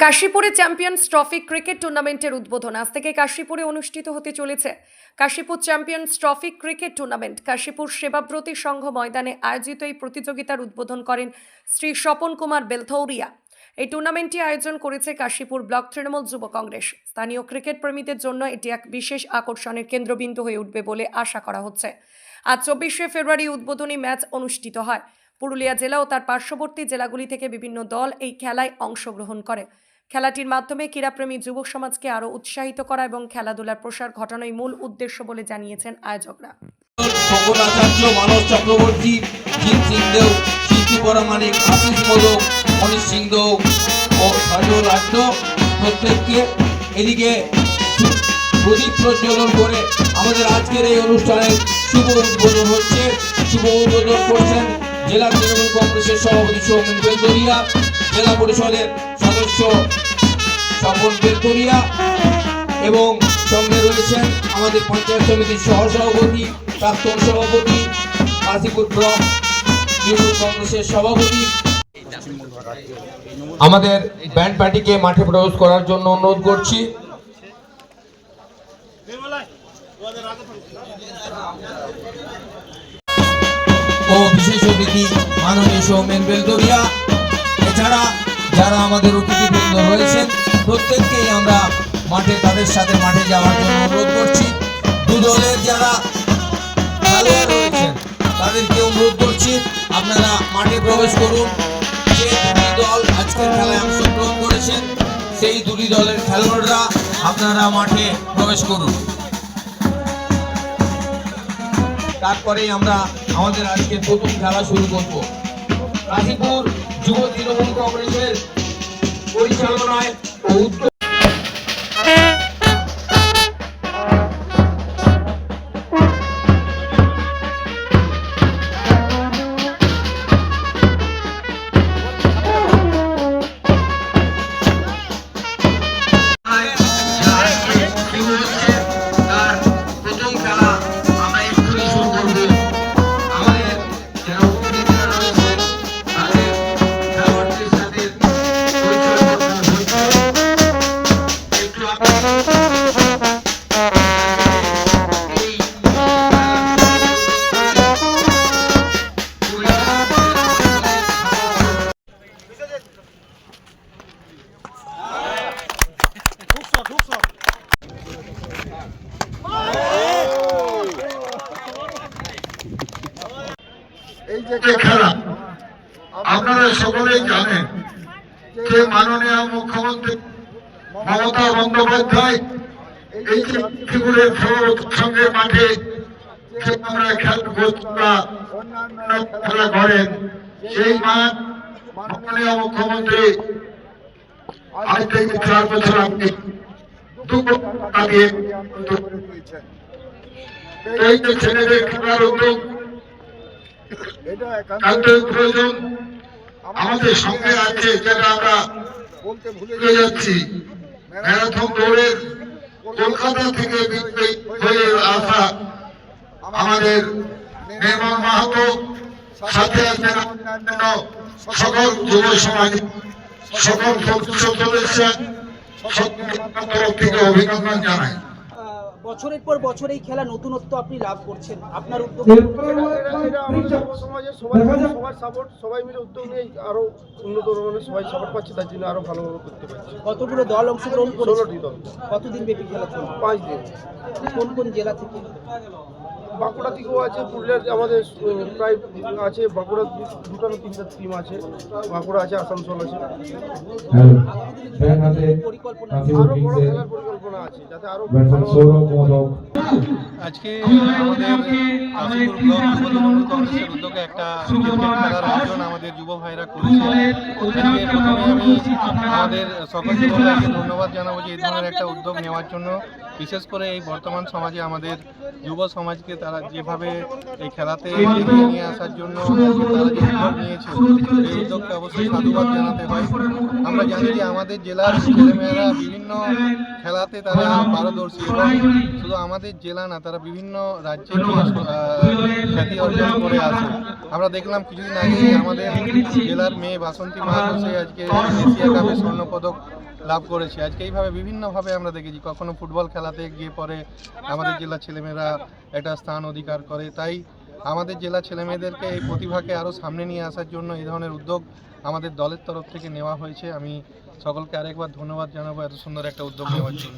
কাশীপুরে champions trophy cricket টুর্নামেন্টের উদ্বোধন। আজ থেকে কাশীপুরে অনুষ্ঠিত হতে চলেছে। Kashipur champions trophy cricket tournament. Kashipur Sebabrati Sangha ময়দানে আয়োজিত এই প্রতিযোগিতার উদ্বোধন করেন শ্রী স্বপন কুমার বেলথৌরিয়া। এই টুর্নামেন্টটি আয়োজন করেছে কাশীপুর ব্লক তৃণমূল যুব কংগ্রেস। স্থানীয় ক্রিকেট প্রেমীদের জন্য এটি এক বিশেষ আকর্ষণের কেন্দ্রবিন্দু হয়ে উঠবে বলে আশা করা হচ্ছে। আজ চব্বিশে ফেব্রুয়ারি উদ্বোধনী ম্যাচ অনুষ্ঠিত হয়। পুরুলিয়া জেলা ও তার পার্শ্ববর্তী জেলাগুলি থেকে বিভিন্ন দল এই খেলায় অংশগ্রহণ করে। খেলাটির মাধ্যমে ক্রীড়াপ্রেমী যুব সমাজকে আরও উৎসাহিত করা এবং খেলাধুলার প্রসার ঘটানোই মূল উদ্দেশ্য বলে জানিয়েছেন আয়োজকরা। চক্রবর্তী আমাদের আজকের এই অনুষ্ঠানের শুভ উদ্বোধন হচ্ছে। শুভ উদ্বোধন করছেন জেলা তৃণমূল কংগ্রেসের সভাপতি সৌমেন বেলদরিয়া, জেলা পরিষদের সদস্য স্বপন বেলদরিয়া এবং সঙ্গে রয়েছেন আমাদের পঞ্চায়েত সমিতির সহসভাপতি, প্রাক্তন সভাপতি কাশীপুর ব্লক তৃণমূল কংগ্রেসের সভাপতি। আমাদের ব্যান্ড পার্টিকে মাঠে প্রবেশ করার জন্য অনুরোধ করছি। বিশেষ অতিথি মাননীয় সৌমেন বেলদরিয়া। এছাড়া যারা আমাদের অতিথিবৃন্দ রয়েছেন, প্রত্যেককেই আমরা মাঠে তাদের সাথে মাঠে যাওয়ার জন্য অনুরোধ করছি। দু দলের যারা রয়েছেন তাদেরকে অনুরোধ করছি, আপনারা মাঠে প্রবেশ করুন। যে দুটি দল আজকের খেলায় অংশগ্রহণ করেছেন, সেই দুটি দলের খেলোয়াড়রা আপনারা মাঠে প্রবেশ করুন। তারপরেই আমরা আমাদের আজকে প্রথম খেলা শুরু করব। কাশীপুর যুব তৃণমূল কংগ্রেসের পরিচালনায় ও যে খেলা আপনারা সকলেই জানেন যে মাননীয় মুখ্যমন্ত্রী মমতা বন্দ্যোপাধ্যায় এই যে ত্রিপুরের সঙ্গে মাঠে আমরা খেলা অন্যান্য খেলা করেন, সেই মাঠ মাননীয় মুখ্যমন্ত্রী আজ থেকে চার বছর আগে দু দিয়ে। এই যে ছেলেদের খেলার উদ্যোগ একান্তই প্রয়োজন আমাদের সঙ্গে আছে যেটা আমরা বলতে ভুলে যাচ্ছি। ম্যারাথন দৌড়ের কলকাতা থেকে হয়ে আসা আমাদের নির্মল মাহাতো সাথে আছেন অন্যান্য সকল যুব সমাজ সকল সদস্য সকলের তরফ থেকে অভিনন্দন আহ, বছরের পর বছর এই খেলা নতুনত্ব আপনি লাভ করছেন। আপনার উদ্যোগ সবার সাপোর্ট সবাই মিলে উদ্যোগ নিয়ে আরও উন্নত ধরনের সবাই সাপোর্ট পাচ্ছে তার জন্য আরও ভালোভাবে করতে পারছি। কতগুলো দল অংশগ্রহণ করেছে? দল। কতদিন ব্যাপী খেলা চলবে? পাঁচ দিন। কোন কোন জেলা থেকে? বাঁকুড়া থেকেও আছে পুরুলিয়ার আমাদের প্রায় আছে বাঁকুড়া দুটো না তিনটা টিম আছে বাঁকুড়া আছে আসানসোল আছে। পরিকল্পনা বড় খেলার পরিকল্পনা আছে যাতে আরও ব্যাটসম্যান ভালো সৌরভ মোদক আজকে আমাদের উদ্যোগে একটা খেলার আয়োজন আমাদের যুব ভাইরা করেছে। প্রথমে আমি আমাদের সকল ধন্যবাদ জানাব যে এই ধরনের একটা উদ্যোগ নেওয়ার জন্য। বিশেষ করে এই বর্তমান সমাজে আমাদের যুব সমাজকে তারা যেভাবে এই খেলাতে এগিয়ে নিয়ে আসার জন্য তারা নিয়েছে এই উদ্যোগকে অবশ্যই সাধুবাদ জানাতে হয়। আমরা জানি যে আমাদের জেলার ছেলেমেয়েরা বিভিন্ন খেলাতে তারা পারদর্শী শুধু আমাদের জেলা না, তারা বিভিন্ন রাজ্যে খ্যাতি অর্জন করে আছে আমরা দেখলাম কিছুদিন আগে আমাদের জেলার মেয়ে বাসন্তী মাহাতো আজকে এশিয়া কাপে স্বর্ণপদক লাভ করেছি। আজকে এইভাবে বিভিন্নভাবে আমরা দেখেছি, কখনো ফুটবল খেলাতে গিয়ে পরে আমাদের জেলার ছেলেমেয়েরা এটা স্থান অধিকার করে। তাই আমাদের জেলা ছেলেমেয়েদেরকে এই প্রতিভাকে আরও সামনে নিয়ে আসার জন্য এই ধরনের উদ্যোগ আমাদের দলের তরফ থেকে নেওয়া হয়েছে। আমি সকলকে আরেকবার ধন্যবাদ জানাব, এত সুন্দর একটা উদ্যোগ নেওয়ার জন্য।